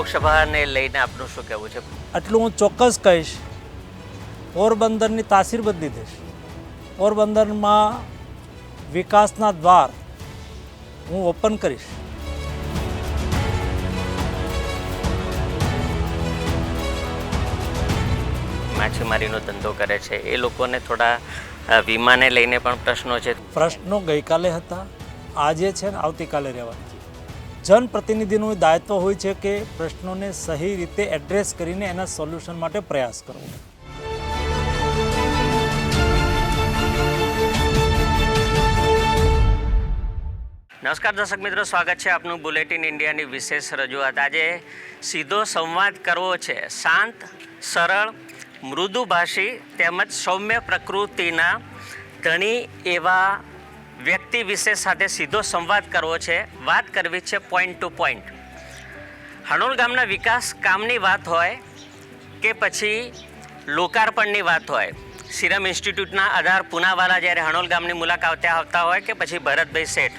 લોકસભાને લઈને આપનું શું કહેવું છે? આટલું હું ચોક્કસ કહીશ. પોરબંદરની તાસીર બદલી દઈશ. પોરબંદરમાં વિકાસના દ્વાર હું ઓપન કરીશ. માછીમારીનો ધંધો કરે છે. એ લોકોને થોડા વીમાને લઈને પણ પ્રશ્નો છે. પ્રશ્નો ગઈકાલે હતા. આજે છે ને આવતીકાલે રહેવાના. જનપ્રતિનિધિનું દાયિત્વ હોય છે કે પ્રશ્નોને સહી રીતે એડ્રેસ કરીને એના સોલ્યુશન માટે પ્રયાસ કરવો. નમસ્કાર દર્શક મિત્રો, સ્વાગત છે આપનું બુલેટિન ઇન્ડિયાની વિશેષ રજૂઆત. આજે સીધો સંવાદ કરવો છે. શાંત, સરળ, મૃદુભાષી તેમજ સૌમ્ય પ્રકૃતિના ધણી એવા વ્યક્તિ વિશેષ સાથે સીધો સંવાદ કરવો છે, વાત કરવી છે પોઈન્ટ ટુ પોઈન્ટ હણોલ ગામના વિકાસ કામની વાત હોય કે પછી લોકાર્પણની વાત હોય, સિરમ ઇન્સ્ટિટ્યૂટના આધાર પુનાવાલા જ્યારે હણોલ ગામની મુલાકાતે આવતા હોય કે પછી ભરતભાઈ શેઠ,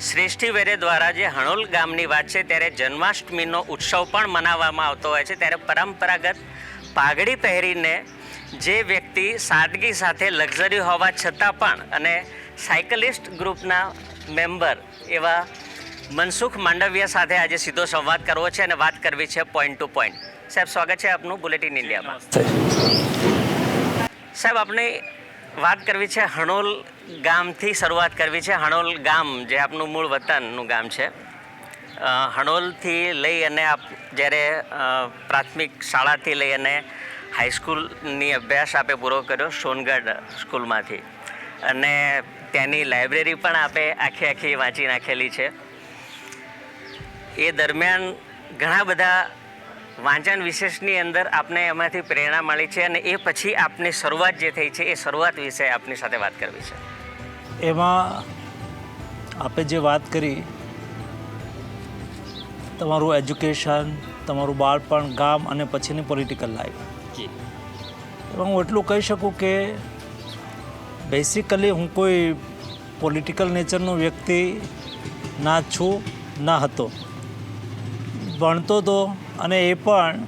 શ્રેષ્ઠી વેરે દ્વારા જે હણોલ ગામની વાત છે ત્યારે જન્માષ્ટમીનો ઉત્સવ પણ મનાવવામાં આવતો હોય છે, ત્યારે પરંપરાગત પાઘડી પહેરીને જે વ્યક્તિ સાદગી સાથે લક્ઝરી હોવા છતાં પણ અને સાયકલિસ્ટ ગ્રુપના મેમ્બર એવા મનસુખ માંડવિયા સાથે આજે સીધો સંવાદ કરવો છે અને વાત કરવી છે પોઈન્ટ ટુ પોઈન્ટ સાહેબ સ્વાગત છે આપનું બુલેટિન ઇન્ડિયામાં. સાહેબ આપણે વાત કરવી છે હણોલ ગામથી શરૂઆત કરવી છે. હણોલ ગામ જે આપનું મૂળ વતનનું ગામ છે. હણોલથી લઈ અને આપ જ્યારે પ્રાથમિક શાળાથી લઈ અને હાઈસ્કૂલની અભ્યાસ આપે પૂરો કર્યો સોનગઢ સ્કૂલમાંથી. અને ત્યાંની લાઇબ્રેરી પણ આપે આખી આખી વાંચી નાખેલી છે. એ દરમિયાન ઘણા બધા વાંચન વિશેષની અંદર આપને એમાંથી પ્રેરણા મળી છે અને એ પછી આપની શરૂઆત જે થઈ છે એ શરૂઆત વિશે આપની સાથે વાત કરવી છે. એમાં આપે જે વાત કરી તમારું એજ્યુકેશન તમારું બાળપણ ગામ અને પછીની પોલિટિકલ લાઈફ જી. એમાં હું એટલું કહી શકું કે બેસિકલી હું કોઈ પોલિટિકલ નેચરનો વ્યક્તિ ના છું, ના હતો. ભણતો હતો અને એ પણ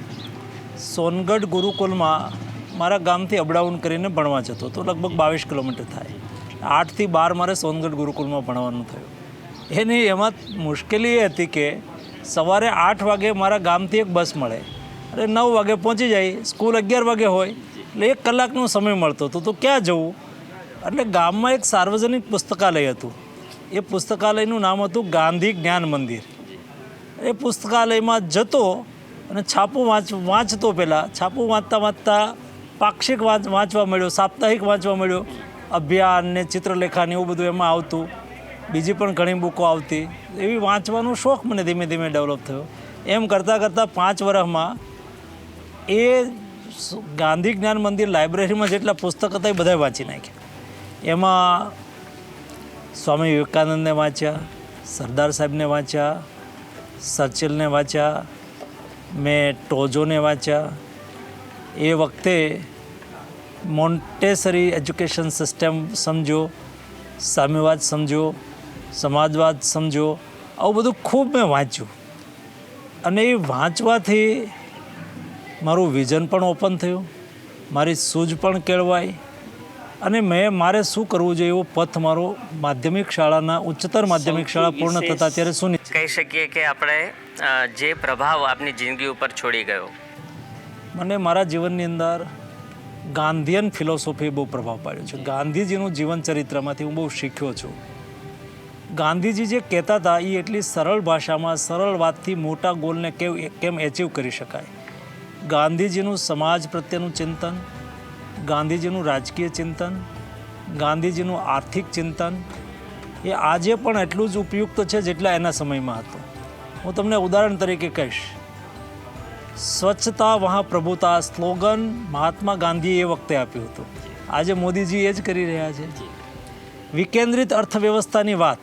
સોનગઢ ગુરુકુલમાં મારા ગામથી અપડાઉન કરીને ભણવા જતો હતો. લગભગ બાવીસ કિલોમીટર થાય. આઠથી બાર મારે સોનગઢ ગુરુકુલમાં ભણવાનું થયું. એની એમાં મુશ્કેલી એ હતી કે સવારે આઠ વાગે મારા ગામથી એક બસ મળે. અને નવ વાગે પહોંચી જાય, સ્કૂલ અગિયાર વાગે હોય, એટલે એક કલાકનો સમય મળતો હતો. તો ક્યાં જવું? એટલે ગામમાં એક સાર્વજનિક પુસ્તકાલય હતું. એ પુસ્તકાલયનું નામ હતું ગાંધી જ્ઞાન મંદિર. એ પુસ્તકાલયમાં જતો અને છાપું વાંચ, વાંચતો પહેલાં. છાપું વાંચતા વાંચતા પાક્ષિક વાંચ, વાંચવા મળ્યો, સાપ્તાહિક વાંચવા મળ્યો. અભિયાન ને ચિત્રલેખાને એવું બધું એમાં આવતું. બીજી પણ ઘણી બુકો આવતી. એવી વાંચવાનો શોખ મને ધીમે ધીમે ડેવલપ થયો. એમ કરતાં કરતાં પાંચ વર્ષમાં એ ગાંધી જ્ઞાન મંદિર લાઇબ્રેરીમાં જેટલા પુસ્તક હતા એ બધા વાંચી નાખ્યા. એમાં સ્વામી વિવેકાનંદને વાંચ્યા, સરદાર સાહેબને વાંચ્યા સર્ચિલને વાંચ્યા, મેં ટોજોને વાંચ્યા. એ વખતે મોન્ટેસરી એજ્યુકેશન સિસ્ટમ સમજો, સામ્યવાદ સમજો, સમાજવાદ સમજો, આવું બધું ખૂબ મેં વાંચ્યું. અને એ વાંચવાથી મારું વિઝન પણ ઓપન થયું, મારી સૂઝ પણ કેળવાઈ અને મેં મારે શું કરવું જોઈએ એવો પથ મારો માધ્યમિક શાળાના ઉચ્ચતર માધ્યમિક શાળા પૂર્ણ થતાં ત્યારે શું કહી શકીએ કે આપણે જે પ્રભાવ આપની જિંદગી ઉપર છોડી ગયો? મને મારા જીવનની અંદર ગાંધીયન ફિલોસોફીએ બહુ પ્રભાવ પાડ્યો છે. ગાંધીજીનું જીવન ચરિત્રમાંથી હું બહુ શીખ્યો છું. ગાંધીજી જે કહેતા હતા એ એટલી સરળ ભાષામાં સરળ વાતથી મોટા ગોલને કેવ કેમ એચીવ કરી શકાય? ગાંધીજીનું સમાજ પ્રત્યેનું ચિંતન ગાંધીજીનું રાજકીય ચિંતન ગાંધીજીનું આર્થિક ચિંતન એ આજે પણ એટલું જ ઉપયુક્ત છે જેટલા એના સમયમાં હતું. હું તમને ઉદાહરણ તરીકે કહીશ. સ્વચ્છતા વહાં પ્રભુતા સ્લોગન મહાત્મા ગાંધીએ એ વખતે આપ્યું હતું. આજે મોદીજી એ જ કરી રહ્યા છે. વિકેન્દ્રિત અર્થવ્યવસ્થાની વાત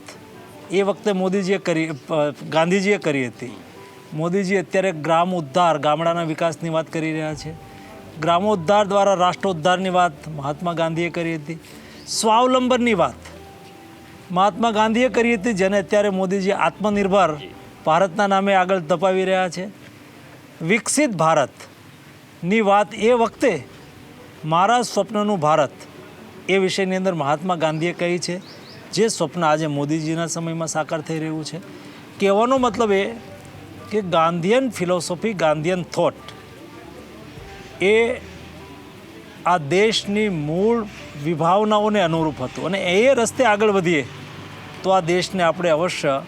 એ વખતે મોદીજીએ કરી ગાંધીજીએ કરી હતી. મોદીજી અત્યારે ગ્રામ ઉદ્ધાર ગામડાના વિકાસની વાત કરી રહ્યા છે. ગ્રામોદ્ધાર દ્વારા રાષ્ટ્રોદ્ધારની વાત મહાત્મા ગાંધીએ કરી હતી. સ્વાવલંબનની વાત મહાત્મા ગાંધીએ કરી હતી, જેને અત્યારે મોદીજી આત્મનિર્ભર ભારતના નામે આગળ ધપાવી રહ્યા છે. વિકસિત ભારતની વાત એ વખતે મારા સ્વપ્નનું ભારત એ વિષયની અંદર મહાત્મા ગાંધીએ કહી છે, જે સ્વપ્ન આજે મોદીજીના સમયમાં સાકાર થઈ રહ્યું છે. કહેવાનો મતલબ એ કે ગાંધીયન ફિલોસોફી, ગાંધીયન થોટ એ આ દેશની મૂળ વિભાવનાઓને અનુરૂપ હતું. અને એ રસ્તે આગળ વધીએ તો આ દેશને આપણે અવશ્ય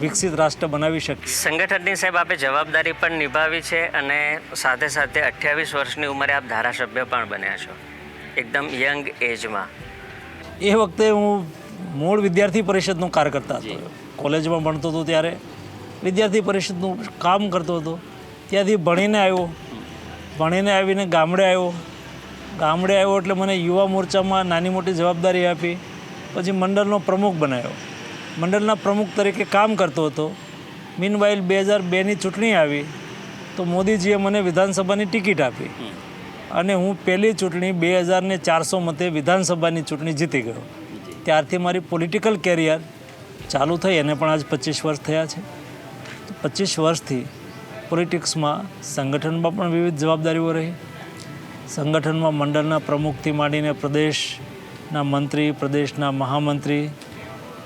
વિકસિત રાષ્ટ્ર બનાવી શકીએ. સંગઠનની સાહેબ આપે જવાબદારી પણ નિભાવી છે અને સાથે સાથે અઠ્યાવીસ વર્ષની ઉંમરે આપ ધારાસભ્ય પણ બન્યા છો. એકદમ યંગ એજમાં. એ વખતે હું મૂળ વિદ્યાર્થી પરિષદનો કાર્યકર્તા હતો. કોલેજમાં ભણતો હતો ત્યારે. વિદ્યાર્થી પરિષદનું કામ કરતો હતો. ત્યાંથી ભણીને આવ્યો. ભણીને આવીને ગામડે આવ્યો. ગામડે આવ્યો એટલે મને યુવા મોરચામાં નાની મોટી જવાબદારી આપી. પછી મંડળનો પ્રમુખ બનાવ્યો. મંડળના પ્રમુખ તરીકે કામ કરતો હતો. મીનવાઇલ બે હજાર બેની ચૂંટણી આવી તો મોદીજીએ મને વિધાનસભાની ટિકિટ આપી. અને હું પહેલી ચૂંટણી બે હજારને ચારસો મતે વિધાનસભાની ચૂંટણી જીતી ગયો. ત્યારથી મારી પોલિટિકલ કેરિયર ચાલુ થઈ. એને પણ આજ પચીસ વર્ષ થયા છે. પચીસ વર્ષથી પોલિટિક્સમાં સંગઠનમાં પણ વિવિધ જવાબદારીઓ રહી. સંગઠનમાં મંડળના પ્રમુખથી માંડીને પ્રદેશના મંત્રી, પ્રદેશના મહામંત્રી,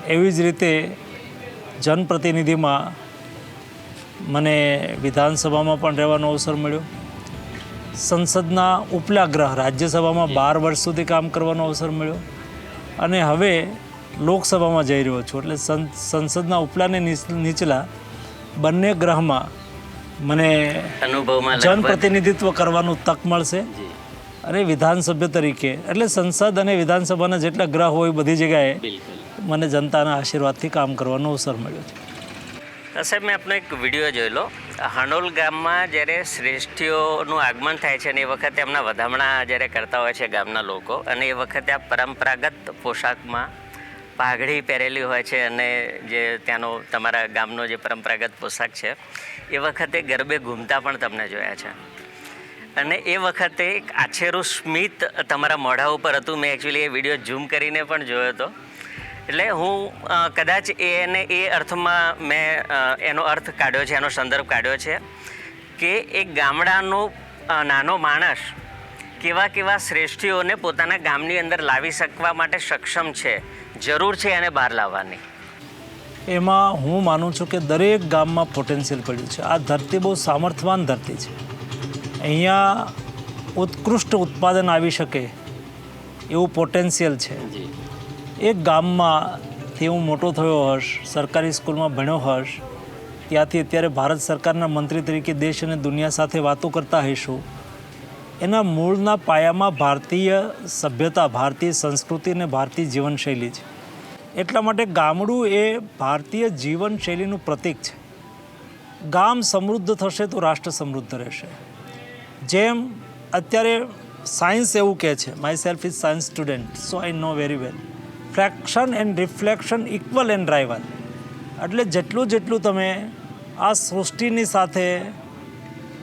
એવી જ રીતે જનપ્રતિનિધિમાં મને વિધાનસભામાં પણ રહેવાનો અવસર મળ્યો. સંસદના ઉપલા ગ્રહ રાજ્યસભામાં બાર વર્ષ સુધી કામ કરવાનો અવસર મળ્યો. અને હવે લોકસભામાં જઈ રહ્યો છું. એટલે સંસદના ઉપલા અને નીચલા બંને ગ્રહમાં મને અનુભવમાં જનપ્રતિનિધિત્વ કરવાનું તક મળશે. અને વિધાનસભ્ય તરીકે. એટલે સંસદ અને વિધાનસભાના જેટલા ગ્રહ હોય બધી જગ્યાએ મને જનતાના આશીર્વાદથી કામ કરવાનો અવસર મળ્યો છે. સાહેબ મેં આપનો એક વીડિયો જોયેલો હણોલ ગામમાં જ્યારે શ્રેષ્ઠીઓનું આગમન થાય છે અને એ વખતે એમના વધામણા જ્યારે કરતા હોય છે ગામના લોકો અને એ વખતે આ પરંપરાગત પોશાકમાં પાઘડી પહેરેલી હોય છે અને જે ત્યાંનો તમારા ગામનો જે પરંપરાગત પોશાક છે એ વખતે ગરબે ઘૂમતા પણ તમને જોયા છે. અને એ વખતે એક આછેરું સ્મિત તમારા મોઢા ઉપર હતું. મેં એકચ્યુઅલી એ વીડિયો ઝૂમ કરીને પણ જોયો હતો. એટલે હું કદાચ એને એ અર્થમાં મેં એનો અર્થ કાઢ્યો છે, એનો સંદર્ભ કાઢ્યો છે કે એક ગામડાનો નાનો માણસ કેવા કેવા શ્રેષ્ઠીઓને પોતાના ગામની અંદર લાવી શકવા માટે સક્ષમ છે. જરૂર છે એને બહાર લાવવાની. એમાં હું માનું છું કે દરેક ગામમાં પોટેન્શિયલ પડ્યું છે. આ ધરતી બહુ સામર્થવાન ધરતી છે. અહીંયા ઉત્કૃષ્ટ ઉત્પાદન આવી શકે એવું પોટેન્શિયલ છે. એક ગામમાં તે હું મોટો થયો હશ સરકારી સ્કૂલમાં ભણ્યો હશ ત્યાંથી અત્યારે ભારત સરકારના મંત્રી તરીકે દેશ અને દુનિયા સાથે વાતો કરતા હઈશું. એના મૂળના પાયામાં ભારતીય સભ્યતા ભારતીય સંસ્કૃતિ અને ભારતીય જીવનશૈલી છે. એટલા માટે ગામડું એ ભારતીય જીવનશૈલીનું પ્રતીક છે. ગામ સમૃદ્ધ થશે તો રાષ્ટ્ર સમૃદ્ધ રહેશે. જેમ અત્યારે સાયન્સ એવું કહે છે myself is science student so I know very well fraction and reflection equal and driver એટલે જેટલું જેટલું તમે આ સૃષ્ટિની સાથે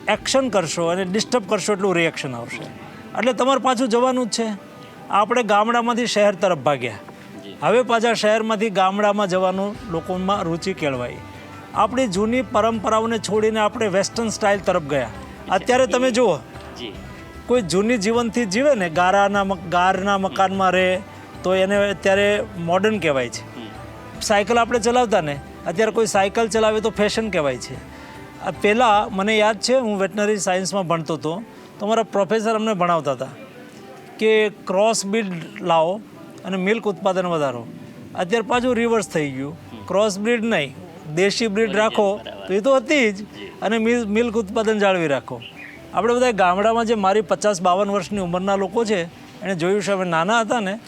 એક્શન કરશો અને ડિસ્ટર્બ કરશો એટલું રિએક્શન આવશે. એટલે તમારે પાછું જવાનું જ છે. આપણે ગામડામાંથી શહેર તરફ ભાગ્યા. હવે પાછા શહેરમાંથી ગામડામાં જવાનું લોકોમાં રુચિ કેળવાઈ આપણી જૂની પરંપરાઓને છોડીને આપણે વેસ્ટર્ન સ્ટાઇલ તરફ ગયા. અત્યારે તમે જુઓ. કોઈ જૂની જીવનથી જીવે ને ગારાના ગારના મકાનમાં રહે તો એને અત્યારે મોડર્ન કહેવાય છે. સાયકલ આપણે ચલાવતા ને અત્યારે કોઈ સાયકલ ચલાવે તો ફેશન કહેવાય છે. આ પહેલાં મને યાદ છે હું વેટનરી સાયન્સમાં ભણતો હતો. તો મારા પ્રોફેસર અમને ભણાવતા હતા કે ક્રોસ બ્રીડ લાવો. અને મિલ્ક ઉત્પાદન વધારો. અત્યારે પાછું રિવર્સ થઈ ગયું. ક્રોસ બ્રીડ નહીં. દેશી બ્રીડ રાખો તો એ તો હતી જ. અને મિલ- મિલ્ક ઉત્પાદન જાળવી રાખો. આપણે બધા ગામડામાં જે મારી પચાસ બાવન વર્ષની ઉંમરના લોકો છે એણે જોયું છે અમે નાના હતા ને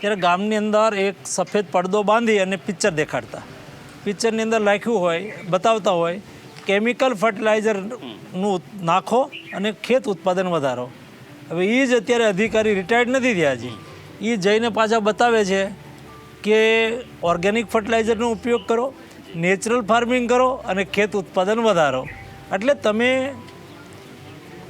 ત્યારે ગામની અંદર એક સફેદ પડદો બાંધી અને પિક્ચર દેખાડતા. પિક્ચરની અંદર લખ્યું હોય બતાવતા હોય કેમિકલ ફર્ટિલાઇઝરનું નાખો અને ખેત ઉત્પાદન વધારો. હવે એ જ અત્યારે અધિકારી રિટાયર્ડ નથી થયા હજી. એ જઈને પાછા બતાવે છે કે ઓર્ગેનિક ફર્ટિલાઇઝરનો ઉપયોગ કરો, નેચરલ ફાર્મિંગ કરો અને ખેત ઉત્પાદન વધારો. એટલે તમે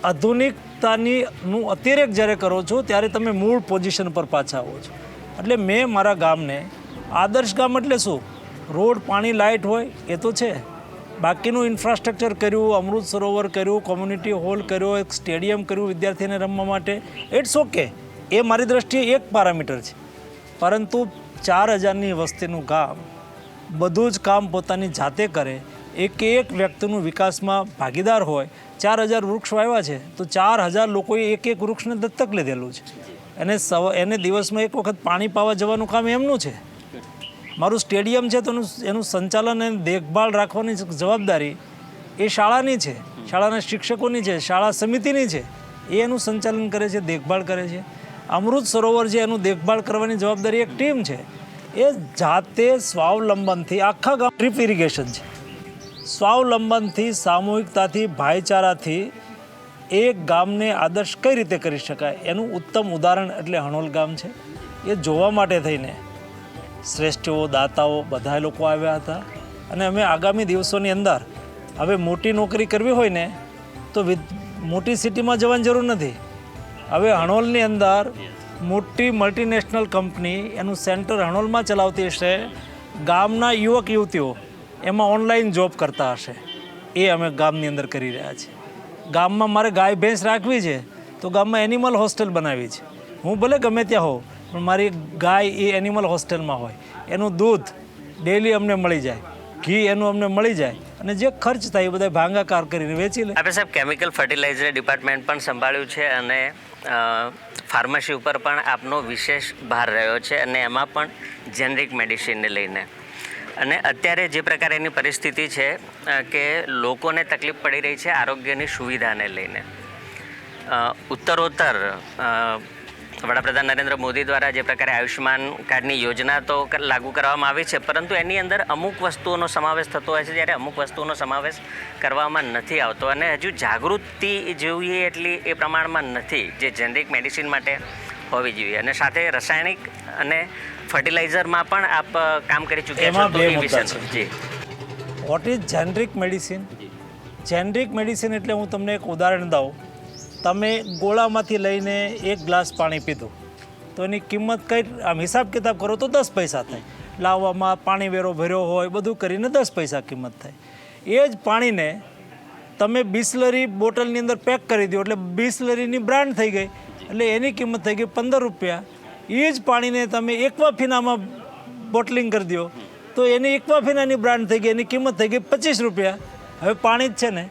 આધુનિકતાની નું અતિરેક જ્યારે કરો છો, ત્યારે તમે મૂળ પોઝિશન પર પાછા આવો છો. એટલે મેં મારા ગામને આદર્શ ગામ એટલે શું? રોડ, પાણી, લાઇટ હોય, એ તો છે. બાકીનું ઇન્ફ્રાસ્ટ્રક્ચર કર્યું, અમૃત સરોવર કર્યું, કોમ્યુનિટી હોલ કર્યો, એક સ્ટેડિયમ કર્યું વિદ્યાર્થીને રમવા માટે ઇટ્સ ઓકે એ મારી દ્રષ્ટિએ એક પેરામીટર છે. પરંતુ ચાર હજારની વસ્તીનું ગામ, બધું જ કામ પોતાની જાતે કરે, એક એક વ્યક્તિનું વિકાસમાં ભાગીદાર હોય, ચાર હજાર વૃક્ષ વાવ્યા છે, તો ચાર હજાર લોકોએ એક એક વૃક્ષને દત્તક લીધેલું છે. અને સવ, એને દિવસમાં એક વખત પાણી પાવા જવાનું કામ એમનું છે. મારું સ્ટેડિયમ છે તો એનું એનું સંચાલન અને દેખભાળ રાખવાની જવાબદારી એ શાળાની છે. શાળાના શિક્ષકોની છે, શાળા સમિતિની છે. એ એનું સંચાલન કરે છે, દેખભાળ કરે છે. અમૃત સરોવર છે એનું દેખભાળ કરવાની જવાબદારી એક ટીમ છે, એ જાતે સ્વાવલંબનથી આખા ગામ ડ્રીપ ઇરિગેશન છે. સ્વાવલંબનથી, સામૂહિકતાથી, ભાઈચારાથી એક ગામને આદર્શ કઈ રીતે કરી શકાય? એનું ઉત્તમ ઉદાહરણ એટલે હણોલ ગામ છે. એ જોવા માટે થઈને શ્રેષ્ઠઓ, દાતાઓ બધા લોકો આવ્યા હતા. અને અમે આગામી દિવસોની અંદર, હવે મોટી નોકરી કરવી હોય ને, તો મોટી સિટીમાં જવાની જરૂર નથી. હવે હણોલની અંદર મોટી મલ્ટીનેશનલ કંપની એનું સેન્ટર હણોલમાં ચલાવતી હશે. ગામના યુવક, યુવતીઓ એમાં ઓનલાઈન જોબ કરતા હશે. એ અમે ગામની અંદર કરી રહ્યા છીએ. ગામમાં મારે ગાય, ભેંસ રાખવી છે તો ગામમાં એનિમલ હોસ્ટેલ બનાવી છે. હું ભલે ગમે ત્યાં હોઉં, પણ મારી ગાય એ એનિમલ હોસ્ટેલમાં હોય. એનું દૂધ ડેલી અમને મળી જાય. ઘી એનું અમને મળી જાય અને જે ખર્ચ થાય એ બધા ભાંગાકાર કરીને વેચી લે. આપણે સાહેબ કેમિકલ ફર્ટિલાઇઝર ડિપાર્ટમેન્ટ પણ સંભાળ્યું છે અને ફાર્મસી ઉપર પણ આપનો વિશેષ ભાર રહ્યો છે અને એમાં પણ જેનરિક મેડિસિનને લઈને. અને અત્યારે જે પ્રકારેની પરિસ્થિતિ છે કે લોકોને તકલીફ પડી રહી છે આરોગ્યની સુવિધાને લઈને. ઉત્તરોત્તર વડાપ્રધાન નરેન્દ્ર મોદી દ્વારા જે પ્રકારે આયુષ્યમાન કાર્ડની યોજના તો લાગુ કરવામાં આવી છે પરંતુ એની અંદર અમુક વસ્તુઓનો સમાવેશ થતો હોય છે જ્યારે અમુક વસ્તુઓનો સમાવેશ કરવામાં નથી આવતો. અને હજુ જાગૃતિ જોઈએ એટલી એ પ્રમાણમાં નથી જે જેનરિક મેડિસિન માટે હોવી જોઈએ. અને સાથે રાસાયણિક અને ફર્ટિલાઇઝરમાં પણ આપ કામ કરી ચૂક્યા છો એ જી. What is generic medicine generic medicine એટલે હું તમને એક ઉદાહરણ દઉં. તમે ગોળામાંથી લઈને એક ગ્લાસ પાણી પીધું. તો એની કિંમત કંઈ, આમ હિસાબ કિતાબ કરો તો દસ પૈસા થાય. લાવવામાં પાણી વેરો ભર્યો હોય, બધું કરીને દસ પૈસા કિંમત થાય. એ જ પાણીને તમે બિસ્લરી બોટલની અંદર પેક કરી દો એટલે બિસ્લરીની બ્રાન્ડ થઈ ગઈ. એટલે એની કિંમત થઈ ગઈ પંદર રૂપિયા. એ જ પાણીને તમે એકવા ફીનામાં બોટલિંગ કરી દો. તો એની એકવા ફીનાની બ્રાન્ડ થઈ ગઈ, એની કિંમત થઈ ગઈ પચીસ રૂપિયા. હવે પાણી જ છે ને.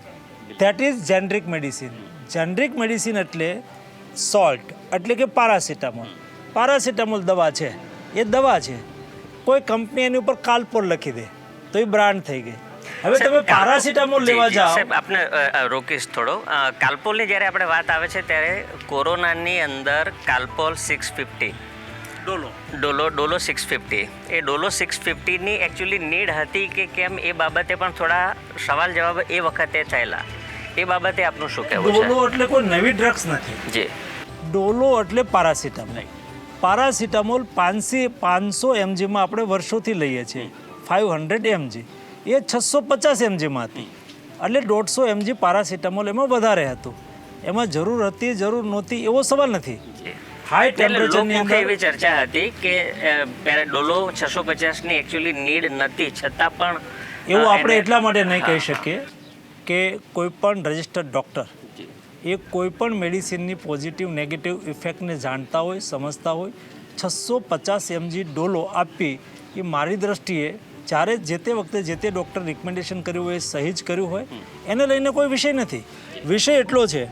That is generic medicine generic medicine એટલે સોલ્ટ એટલે કે પારાસિટામોલ પારાસિટામોલ દવા છે. એ દવા છે. કોઈ કંપની એની ઉપર કાલપોર લખી દે. તો એ બ્રાન્ડ થઈ ગઈ. હવે તમે પારાસિટામોલ લેવા જાઓ. સાહેબ અ, રોકીશ થોડો. કાલપોલની જ્યારે આપણે વાત આવે છે ત્યારે કોરોનાની અંદર Calpol six fifty Dolo. Dolo Dolo six fifty એ ડોલો સિક્સ ફિફ્ટીની એકચ્યુઅલી નીડ હતી કે કેમ એ બાબતે પણ થોડા સવાલ જવાબ એ વખતે થયેલા. એ બાબતે આપનું શું કહેવું છે? ડોલો એટલે કોઈ નવી ડ્રગ્સ નથી. જી. ડોલો એટલે પારાસિટામોલ પારાસિટામોલ પાંચસી પાંચસો એમજીમાં આપણે વર્ષોથી લઈએ છીએ. ફાઇવ હંડ્રેડ એમજી એ છસો પચાસ એમજીમાં હતી એટલે દોઢસો એમજી પારાસિટામોલ એમાં વધારે હતું. એમાં જરૂર હતી જરૂર નહોતી એવો સવાલ નથી. હાઈ ટેમ્પરેચરની અંદર એવી ચર્ચા હતી કે પેરાડોલો ડોલો છસો પચાસની એકચ્યુઅલી નીડ નથી. છતાં પણ એવું આપણે એટલા માટે નહીં કહી શકીએ. કે કોઈપણ રજિસ્ટર્ડ ડૉક્ટર એ કોઈપણ મેડિસિનની પોઝિટિવ નેગેટિવ ઇફેક્ટને જાણતા હોય સમજતા હોય છસો પચાસ એમજી ડોલો આપી એ મારી દ્રષ્ટિએ જ્યારે જે તે વખતે જે તે ડૉક્ટર રિકમેન્ડેશન કર્યું હોય સહી જ કર્યું હોય એને લઈને કોઈ વિષય નથી. વિષય એટલો છે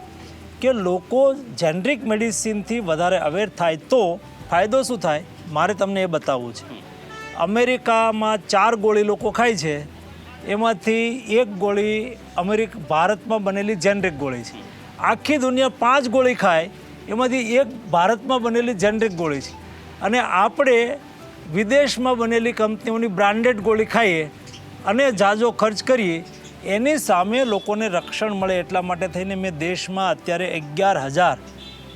કે લોકો જેનરિક મેડિસિનથી વધારે અવેર થાય તો ફાયદો શું થાય? મારે તમને એ બતાવવું છે. અમેરિકામાં ચાર ગોળી લોકો ખાય છે. એમાંથી એક ગોળી અમેરિક ભારતમાં બનેલી જેનરિક ગોળી છે. આખી દુનિયા પાંચ ગોળી ખાય, એમાંથી એક ભારતમાં બનેલી જેનરિક ગોળી છે. અને આપણે વિદેશમાં બનેલી કંપનીઓની બ્રાન્ડેડ ગોળી ખાઈએ અને જાજો ખર્ચ કરીએ, એની સામે લોકોને રક્ષણ મળે એટલા માટે થઈને મેં દેશમાં અત્યારે અગિયાર હજાર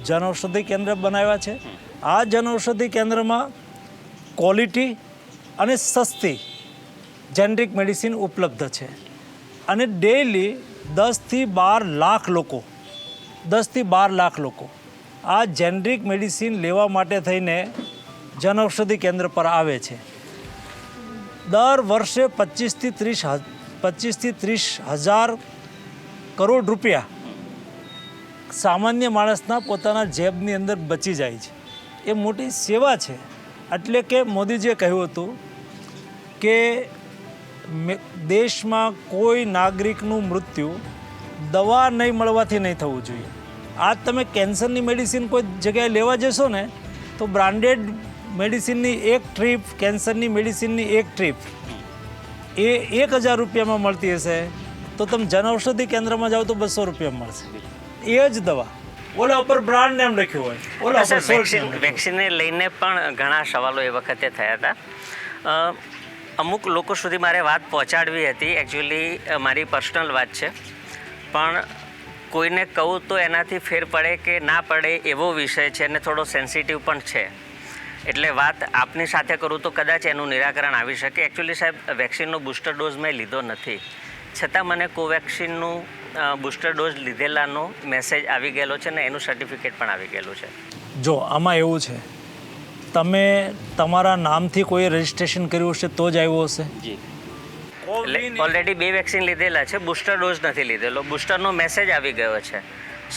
જનૌષધિ કેન્દ્ર બનાવ્યા છે. આ જનૌષધિ કેન્દ્રમાં ક્વોલિટી અને સસ્તી જેનરિક મેડિસિન ઉપલબ્ધ છે. અને ડેઇલી દસથી બાર લાખ લોકો, દસથી બાર લાખ લોકો આ જેનરિક મેડિસિન લેવા માટે થઈને જનઔષધિ કેન્દ્ર પર આવે છે. દર વર્ષે પચીસથી ત્રીસ પચીસથી ત્રીસ હજાર કરોડ રૂપિયા સામાન્ય માણસના પોતાના જેબની અંદર બચી જાય છે. એ મોટી સેવા છે. એટલે કે મોદીજીએ કહ્યું હતું કે દેશમાં કોઈ નાગરિકનું મૃત્યુ દવા નહીં મળવાથી નહીં થવું જોઈએ. આજ તમે કેન્સરની મેડિસિન કોઈ જગ્યાએ લેવા જશો ને તો બ્રાન્ડેડ મેડિસિનની એક ટ્રીપ કેન્સરની મેડિસિનની એક ટ્રીપ એ એક હજાર રૂપિયામાં મળતી હશે. તો તમે જનઔષધિ કેન્દ્રમાં જાઓ તો બસો રૂપિયા મળશે. એ જ દવા. ઓલા ઉપર બ્રાન્ડ નેમ લખ્યું હોય. ઓલા વેક્સિન. વેક્સિનને લઈને પણ ઘણા સવાલો એ વખતે થયા હતા. અમુક લોકો સુધી મારે વાત પહોંચાડવી હતી. એકચ્યુઅલી મારી પર્સનલ વાત છે. પણ કોઈને કહું તો એનાથી ફેર પડે કે ના પડે એવો વિષય છે અને થોડો સેન્સિટિવ પણ છે. એટલે વાત આપની સાથે કરું તો કદાચ એનું નિરાકરણ આવી શકે. એકચ્યુઅલી સાહેબ વેક્સિનનો બૂસ્ટર ડોઝ મેં લીધો નથી. છતાં મને કોવેક્સિનનું બૂસ્ટર ડોઝ લીધેલાનો મેસેજ આવી ગયેલો છે ને એનું સર્ટિફિકેટ પણ આવી ગયેલું છે. જો, આમાં એવું છે તમે તમારા નામથી કોઈ રજીસ્ટ્રેશન કર્યું હશે તો જ આવ્યો હશે? જી. ઓલરેડી બે વેક્સિન લીધેલા છે બુસ્ટર ડોઝ નથી લીધેલો. બુસ્ટરનો મેસેજ આવી ગયો છે.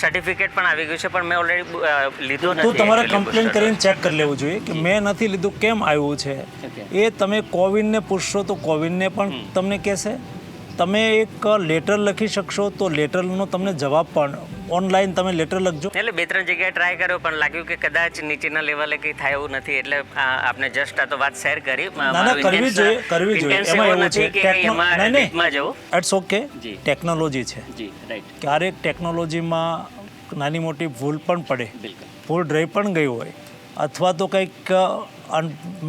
સર્ટિફિકેટ પણ આવી ગયું છે પણ મેં ઓલરેડી લીધો તો નથી તમારે કમ્પ્લેન કરીને ચેક કરી લેવું જોઈએ કે મેં નથી લીધું કેમ આવ્યું છે? એ તમે કોવિનને પૂછશો તો કોવિનને પણ તમને કહેશે? તમે એક લેટર લખી શકશો તો લેટરનો તમને જવાબ પણ ઓનલાઈન તમે લેટર લખજો. એટલે બે ત્રણ જગ્યાએ ટ્રાય કર્યો પણ લાગ્યું કે કદાચ નીચેના લેવલે કંઈ થાય એવું નથી એટલે આપણે જસ્ટ આ તો વાત શેર કરી. ના ના કરવી જોઈએ કરવી જોઈએ. એમાં એવું છે નહીં નહીં. જવું. ઇટ્સ ઓકે ટેકનોલોજી છે. જી રાઈટ ક્યારેક ટેકનોલોજીમાં નાની મોટી ભૂલ પણ પડે. ભૂલ રહી પણ ગઈ હોય અથવા તો કંઈક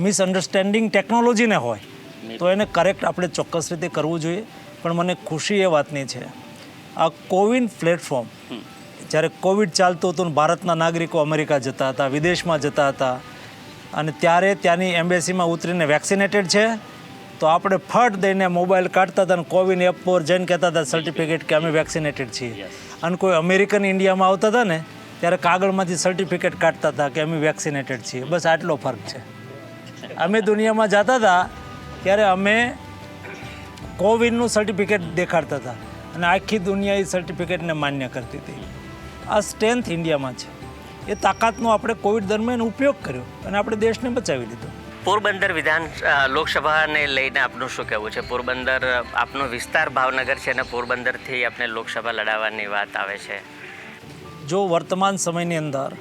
મિસઅન્ડરસ્ટેન્ડિંગ ટેકનોલોજીને હોય તો એને કરેક્ટ આપણે ચોક્કસ રીતે કરવું જોઈએ. પણ મને ખુશી એ વાતની છે. આ કોવિન પ્લેટફોર્મ જ્યારે કોવિડ ચાલતું હતું ને ભારતના નાગરિકો અમેરિકા જતા હતા વિદેશમાં જતા હતા અને ત્યારે ત્યાંની એમ્બેસીમાં ઉતરીને વેક્સિનેટેડ છે તો આપણે ફટ દઈને મોબાઈલ કાઢતા હતા અને કોવિન એપ પર જઈને કહેતા હતા સર્ટિફિકેટ કે અમે વેક્સિનેટેડ છીએ. અને કોઈ અમેરિકન ઇન્ડિયામાં આવતા હતા ને ત્યારે કાગળમાંથી સર્ટિફિકેટ કાઢતા હતા કે અમે વેક્સિનેટેડ છીએ. બસ આટલો ફરક છે. અમે દુનિયામાં જતા હતા ત્યારે અમે કોવિનનું સર્ટિફિકેટ દેખાડતા હતા અને આખી દુનિયા એ સર્ટિફિકેટને માન્ય કરતી હતી. આ સ્ટ્રેન્થ ઇન્ડિયામાં છે. એ તાકાતનો આપણે કોવિડ દરમિયાન ઉપયોગ કર્યો અને આપણે દેશને બચાવી લીધો. પોરબંદર વિધાન લોકસભાને લઈને આપનું શું કહેવું છે? પોરબંદર આપનો વિસ્તાર ભાવનગર છે અને પોરબંદરથી આપણે લોકસભા લડાવવાની વાત આવે છે. જો વર્તમાન સમયની અંદર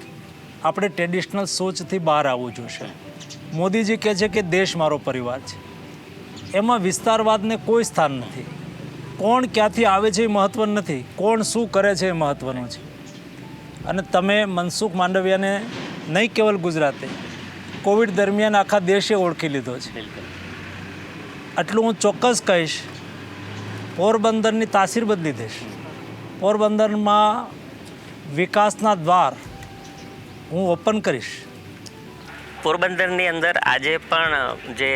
આપણે ટ્રેડિશનલ સોચથી બહાર આવવું જોઈશે મોદીજી કહે છે કે દેશ મારો પરિવાર છે. એમાં વિસ્તારવાદને કોઈ સ્થાન નથી. કોણ ક્યાંથી આવે છે એ મહત્ત્વનું નથી. કોણ શું કરે છે એ મહત્ત્વનું છે. અને તમે મનસુખ માંડવિયાને નહીં કેવલ ગુજરાતે કોવિડ દરમિયાન આખા દેશે ઓળખી લીધો છે. આટલું હું ચોક્કસ કહીશ પોરબંદરની તાસીર બદલી દઈશ. પોરબંદરમાં વિકાસના દ્વાર હું ઓપન કરીશ. પોરબંદરની અંદર આજે પણ જે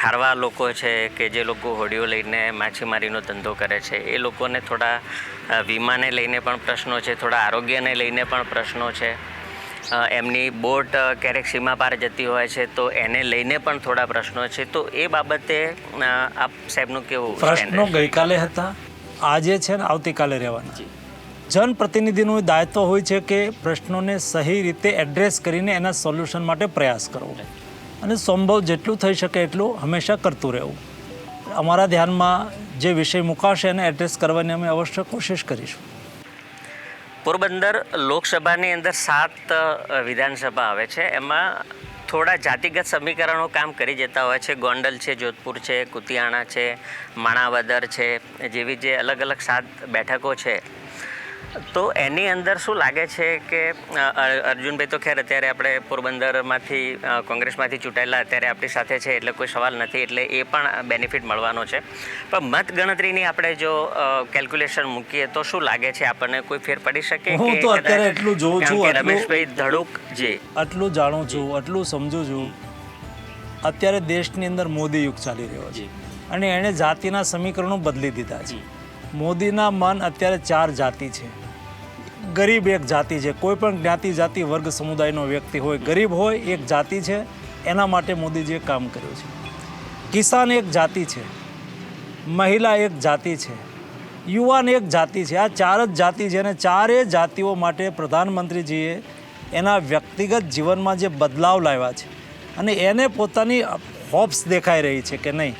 ખારવા લોકો છે કે જે લોકો હોડીઓ લઈને માછીમારીનો ધંધો કરે છે એ લોકોને થોડા વીમાને લઈને પણ પ્રશ્નો છે થોડા આરોગ્યને લઈને પણ પ્રશ્નો છે. એમની બોટ ક્યારેક સીમા પાર જતી હોય છે તો એને લઈને પણ થોડા પ્રશ્નો છે. તો એ બાબતે આપ સાહેબનું કેવું પ્રશ્નો ગઈકાલે હતા આજે છે ને આવતીકાલે રહેવાના. જનપ્રતિનિધિનું દાયિત્વ હોય છે કે પ્રશ્નોને સહી રીતે એડ્રેસ કરીને એના સોલ્યુશન માટે પ્રયાસ કરવો. અને સંભવ જેટલું થઈ શકે એટલું હંમેશા કરતું રહેવું. અમારા ધ્યાનમાં જે વિષય મુકાશે એને એડ્રેસ કરવાની અમે અવશ્ય કોશિશ કરીશું. પોરબંદર લોકસભાની અંદર સાત વિધાનસભા આવે છે. એમાં થોડા જાતિગત સમીકરણો કામ કરી જતા હોય છે. ગોંડલ છે, જોધપુર છે, કુતિયાણા છે, માણાવદર છે, જેવી જે અલગ અલગ સાત બેઠકો છે. તો એની અંદર શું લાગે છે કે અર્જુનભાઈ તો ખેર અત્યારે આપણે પોરબંદરમાંથી કોંગ્રેસમાંથી ચૂંટાયેલા અત્યારે આપણી સાથે છે એટલે કોઈ સવાલ નથી એટલે એ પણ બેનિફિટ મળવાનો છે. પણ મત ગણતરીની આપણે જો કેલ્ક્યુલેશન મૂકીએ તો શું લાગે છે? આપણને કોઈ ફેર પડી શકે હું તો અત્યારે એટલું જોઉં છું, રમેશભાઈ ધડુક જે આટલું જાણું છું આટલું સમજું છું. અત્યારે દેશની અંદર મોદી યુગ ચાલી રહ્યો છે. અને એણે જાતિના સમીકરણો બદલી દીધા છે. મોદીના મન અત્યારે ચાર જાતિ છે. ગરીબ એક જાતિ છે. કોઈ પણ જ્ઞાતિ, જાતિ, વર્ગ, સમુદાયનો વ્યક્તિ હોય, ગરીબ હોય, એક જાતિ છે. એના માટે મોદીજીએ કામ કર્યું છે. કિસાન એક જાતિ છે. મહિલા એક જાતિ છે. યુવાન એક જાતિ છે. આ ચાર જ જાતિ છે અને ચારેય જાતિઓ માટે પ્રધાનમંત્રીજીએ એના વ્યક્તિગત જીવનમાં જે બદલાવ લાવ્યા છે અને એને પોતાની હોપ્સ દેખાઈ રહી છે કે નહીં.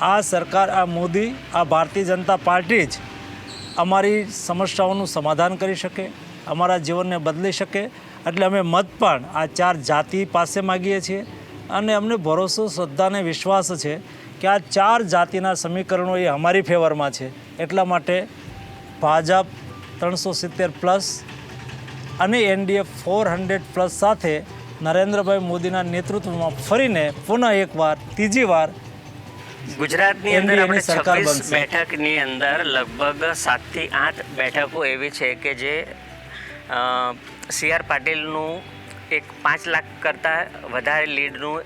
આ સરકાર, આ મોદી, આ ભારતીય જનતા પાર્ટી જ અમારી સમસ્યાઓનું સમાધાન કરી શકે, અમારા જીવનને બદલી શકે. એટલે અમે મત પણ આ ચાર જાતિ પાસે માગીએ છીએ અને અમને ભરોસો, શ્રદ્ધા અને વિશ્વાસ છે કે આ ચાર જાતિના સમીકરણો એ અમારી ફેવરમાં છે. એટલા માટે ભાજપ ત્રણસો સિત્તેર પ્લસ અને એનડીએ ફોર હંડ્રેડ પ્લસ સાથે નરેન્દ્રભાઈ મોદીના નેતૃત્વમાં ફરીને પુનઃ એકવાર, ત્રીજી વાર ગુજરાતની અંદર આપણે છવ્વીસ બેઠકની અંદર લગભગ સાતથી આઠ બેઠકો એવી છે કે જે સી આર પાટીલનું એક પાંચ લાખ કરતાં વધારે લીડનું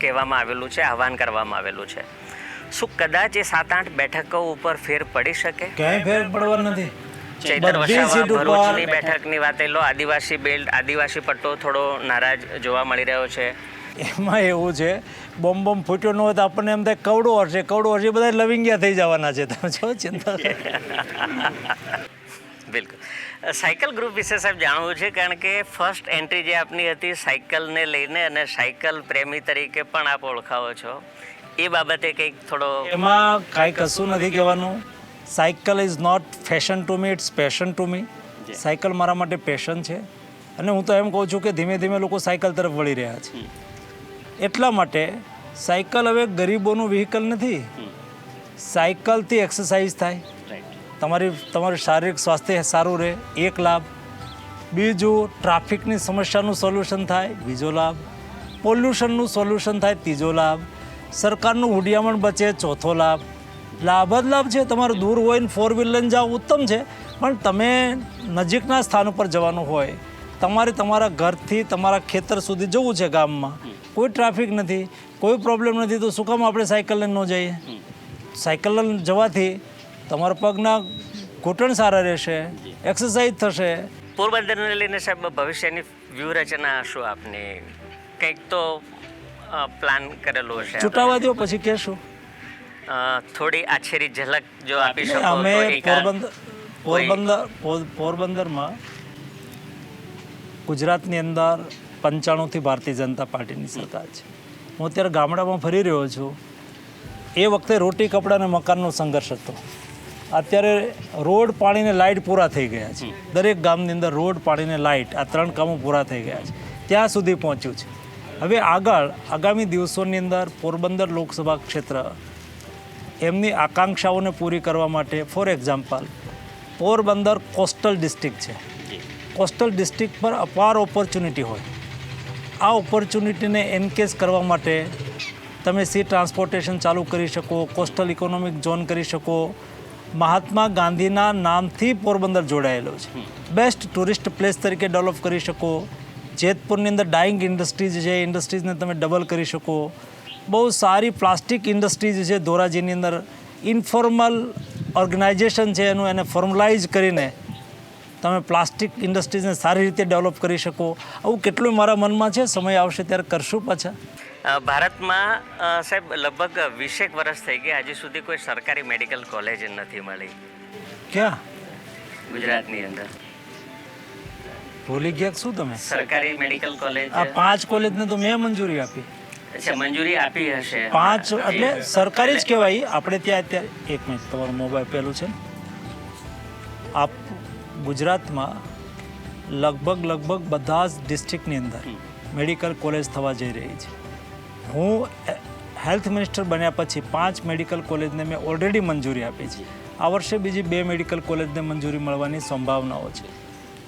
કહેવામાં આવેલું છે આહવાન કરવામાં આવેલું છે. શું કદાચ એ સાત આઠ બેઠકો ઉપર ફેર પડી શકે? ક્યાંય ફેર પડવા નથી. ચૈતર વસાવા ભરૂચની બેઠકની વાત લો આદિવાસી બેલ્ટ આદિવાસી પટ્ટો થોડો નારાજ જોવા મળી રહ્યો છે. એમાં એવું છે બોમ્બ બોમ્બ ફૂટ્યો ન હોય તો આપણને એમ થાય કવડો હશે કવડો હશે બધા લવિંગ્યા થઈ જવાના છે. તમે જો ચિંતા. બિલકુલ. સાયકલ ગ્રુપ વિશે સાહેબ જાણવું છે કારણ કે ફર્સ્ટ એન્ટ્રી જે આપની હતી સાયકલને લઈને અને સાયકલ પ્રેમી તરીકે પણ આપ ઓળખાવો છો. એ બાબતે કંઈક થોડો એમાં કાંઈ કશું નથી કહેવાનું. Cycle is not fashion to me it's passion to me cycle મારા માટે પેશન છે. અને હું તો એમ કહું છું કે ધીમે ધીમે લોકો સાયકલ તરફ વળી રહ્યા છે. એટલા માટે સાયકલ હવે ગરીબોનું વ્હીકલ નથી. સાયકલથી એક્સરસાઇઝ થાય. તમારી તમારું શારીરિક સ્વાસ્થ્ય સારું રહે એક લાભ. બીજું ટ્રાફિકની સમસ્યાનું સોલ્યુશન થાય બીજો લાભ. પોલ્યુશનનું સોલ્યુશન થાય ત્રીજો લાભ. સરકારનું હુડિયામણ બચે ચોથો લાભ. લાભ જ લાભ છે તમારે દૂર હોય ને ફોર વ્હીલ લઈને જાઓ ઉત્તમ છે. પણ તમે નજીકના સ્થાન ઉપર જવાનું હોય તમારે તમારા ઘરથી તમારા ખેતર સુધી જવું છે ગામમાં. કોઈ ટ્રાફિક નથી કોઈ પ્રોબ્લેમ નથી તો શું કામ આપણે સાયકલ લઈને ન જઈએ? સાયકલ જવાથી તમારા પગના ઘૂંટણ સારા રહેશે એક્સરસાઇઝ થશે. પોરબંદરને લઈને સાહેબ ભવિષ્યની વ્યૂહરચના શું આપની? કંઈક તો પ્લાન કરેલો હશે ચૂંટાવા દો પછી કહેશું. થોડી આછેરી ઝલક જો આપી શકો અમે પોરબંદર પોરબંદર પોર- પોરબંદરમાં ગુજરાતની અંદર પંચાણુંથી ભારતીય જનતા પાર્ટીની સરકાર છે. હું અત્યારે ગામડામાં ફરી રહ્યો છું. એ વખતે રોટી, કપડાં અને મકાનનો સંઘર્ષ હતો. અત્યારે રોડ પાણીને લાઇટ પૂરા થઈ ગયા છે. દરેક ગામની અંદર રોડ પાણીને લાઇટ આ ત્રણ કામો પૂરા થઈ ગયા છે. ત્યાં સુધી પહોંચ્યું છે. હવે આગળ, આગામી દિવસોની અંદર પોરબંદર લોકસભા ક્ષેત્ર એમની આકાંક્ષાઓને પૂરી કરવા માટે, for example, Porbandar coastal district છે. કોસ્ટલ ડિસ્ટ્રિક્ટ પર અપાર ઓપોર્ચ્યુનિટી હોય. આ ઓપોર્ચ્યુનિટીને એન્કેજ કરવા માટે તમે સી ટ્રાન્સપોર્ટેશન ચાલુ કરી શકો કોસ્ટલ ઇકોનોમિક ઝોન કરી શકો. મહાત્મા ગાંધીના નામથી પોરબંદર જોડાયેલો છે. બેસ્ટ ટુરિસ્ટ પ્લેસ તરીકે ડેવલપ કરી શકો. જેતપુરની અંદર ડાઇંગ ઇન્ડસ્ટ્રીઝ છે ઇન્ડસ્ટ્રીઝને તમે ડબલ કરી શકો. બહુ સારી પ્લાસ્ટિક ઇન્ડસ્ટ્રીઝ છે ધોરાજીની અંદર ઇન્ફોર્મલ ઓર્ગેનાઇઝેશન છે એનું એને ફોર્મલાઇઝ કરીને તમે પ્લાસ્ટિક ઇન્ડસ્ટ્રીઝને સારી રીતે ડેવલપ કરી શકો. આવું કેટલું મારા મનમાં છે? સમય આવશે ત્યારે કરશું પાછા. ભારતમાં સાહેબ લગભગ વીસેક વર્ષ થઈ ગયા. હજી સુધી કોઈ સરકારી મેડિકલ કોલેજ નથી મળી. ક્યાં? ગુજરાતની અંદર. ભૂલી ગયા શું તમે? સરકારી મેડિકલ કોલેજ. આ પાંચ કોલેજને તો મેં મંજૂરી આપી. અચ્છા મંજૂરી આપી હશે. પાંચ એટલે સરકારી જ કહેવાય. આપણે ત્યાં અત્યારે એક મિનિટ તમારો મોબાઈલ પહેલું છે. આપ ગુજરાતમાં લગભગ લગભગ બધા જ ડિસ્ટ્રિક્ટની અંદર મેડિકલ કોલેજ થવા જઈ રહી છે. હું હેલ્થ મિનિસ્ટર બન્યા પછી પાંચ મેડિકલ કોલેજને મેં ઓલરેડી મંજૂરી આપી છે. આ વર્ષે બીજી બે મેડિકલ કોલેજને મંજૂરી મળવાની સંભાવનાઓ છે.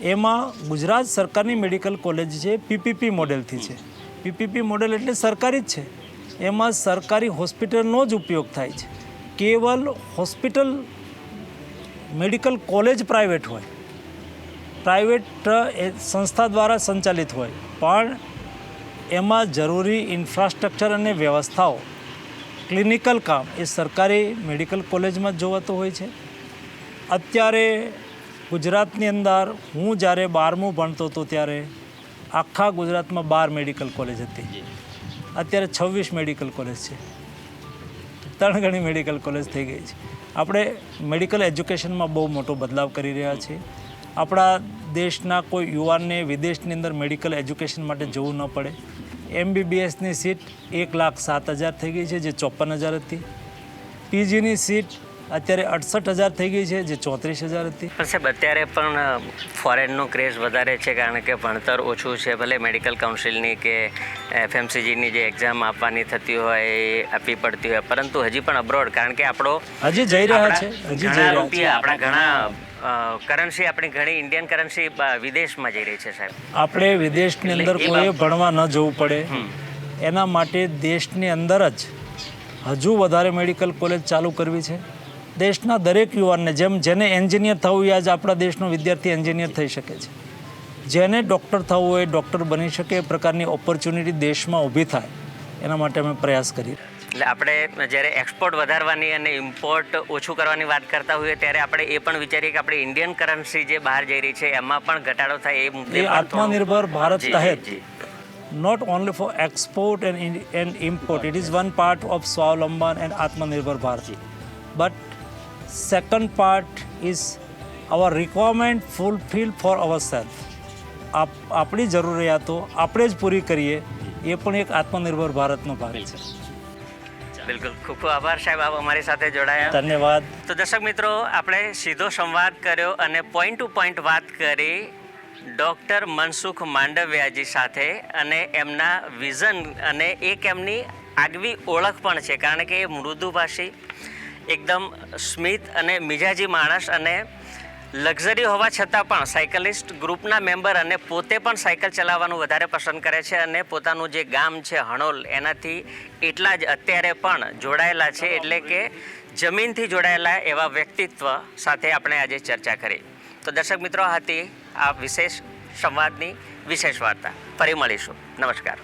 એમાં ગુજરાત સરકારની મેડિકલ કોલેજ છે પીપીપી મોડેલથી છે. પીપીપી મોડેલ એટલે સરકારી જ છે. એમાં સરકારી હોસ્પિટલનો જ ઉપયોગ થાય છે. કેવલ હોસ્પિટલ મેડિકલ કોલેજ પ્રાઇવેટ હોય. પ્રાઇવેટ એ સંસ્થા દ્વારા સંચાલિત હોય. પણ એમાં જરૂરી ઇન્ફ્રાસ્ટ્રક્ચર અને વ્યવસ્થાઓ ક્લિનિકલ કામ એ સરકારી મેડિકલ કોલેજમાં જ જોવાતું હોય છે. અત્યારે ગુજરાતની અંદર હું જ્યારે બારમું ભણતો હતો ત્યારે આખા ગુજરાતમાં બાર મેડિકલ કોલેજ હતી. અત્યારે છવ્વીસ મેડિકલ કોલેજ છે. ત્રણ ગણી મેડિકલ કોલેજ થઈ ગઈ છે. આપણે મેડિકલ એજ્યુકેશનમાં બહુ મોટો બદલાવ કરી રહ્યા છીએ. આપણા દેશના કોઈ યુવાનને વિદેશની અંદર મેડિકલ એજ્યુકેશન માટે જવું ન પડે. એમબીબીએસની સીટ એક લાખ સાત હજાર થઈ ગઈ છે, જે ચોપન હજાર હતી. પીજીની સીટ અત્યારે અડસઠ હજાર થઈ ગઈ છે જે ચોત્રીસ હજાર હતી. પણ સાહેબ અત્યારે પણ ફોરેનનો ક્રેઝ વધારે છે કારણ કે ભણતર ઓછું છે ભલે મેડિકલ કાઉન્સિલની કે એફએમસીજીની જે એક્ઝામ આપવાની થતી હોય એ આપવી પડતી હોય પરંતુ હજી પણ અબ્રોડ કારણ કે આપણો હજી જઈ રહ્યા છે હજી જઈ રહ્યા છે. આપણા ઘણા કરન્સી આપણી ઘણી ઇન્ડિયન કરન્સી વિદેશમાં જઈ રહી છે સાહેબ. આપણે વિદેશની અંદર કોઈ ભણવા ન જવું પડે. એના માટે દેશની અંદર જ હજુ વધારે મેડિકલ કોલેજ ચાલુ કરવી છે. દેશના દરેક યુવાનને જેમ જેને એન્જિનિયર થવું હોય આજ આપણા દેશનો વિદ્યાર્થી એન્જિનિયર થઈ શકે છે. જેને ડૉક્ટર થવું હોય ડૉક્ટર બની શકે એ પ્રકારની ઓપોર્ચ્યુનિટી દેશમાં ઊભી થાય એના માટે અમે પ્રયાસ કરી રહ્યા એટલે આપણે જ્યારે એક્સપોર્ટ વધારવાની અને ઇમ્પોર્ટ ઓછું કરવાની વાત કરતા હોઈએ ત્યારે આપણે એ પણ વિચારીએ કે આપણે ઇન્ડિયન કરન્સી જે બહાર જઈ રહી છે એમાં પણ ઘટાડો થાય એ મુદ્દે એ આત્મનિર્ભર Bharat તહેત. Not only for export and and import it is one part of સ્વાવલંબન and આત્મનિર્ભર Bharat but second part is our requirement fulfill for ourselves. આપ આપણી જરૂરિયાતો આપણે જ પૂરી કરીએ એ પણ એક આત્મનિર્ભર ભારતનો ભાગ છે. બિલકુલ. ખૂબ ખૂબ આભાર સાહેબ આપ અમારી સાથે જોડાયા. ધન્યવાદ. તો દર્શક મિત્રો આપણે સીધો સંવાદ કર્યો અને પોઈન્ટ ટુ પોઈન્ટ વાત કરી ડૉક્ટર મનસુખ માંડવ્યાજી સાથે અને એમના વિઝન અને એક એમની આગવી ઓળખ પણ છે. કારણ કે એ મૃદુભાષી એકદમ સ્મિત અને મિજાજી માણસ અને લક્ઝરી હોવા છતાં પણ સાયકલિસ્ટ ગ્રુપના મેમ્બર અને પોતે પણ સાયકલ ચલાવવાનું વધારે પસંદ કરે છે અને પોતાનું જે ગામ છે હણોલ, એનાથી એટલા જ અત્યારે પણ જોડાયેલા છે એટલે કે જમીનથી જોડાયેલા એવા વ્યક્તિત્વ સાથે આપણે આજે ચર્ચા કરી. તો દર્શક મિત્રો હતી આ વિશેષ સંવાદની વિશેષ વાર્તા. ફરી મળીશું. નમસ્કાર.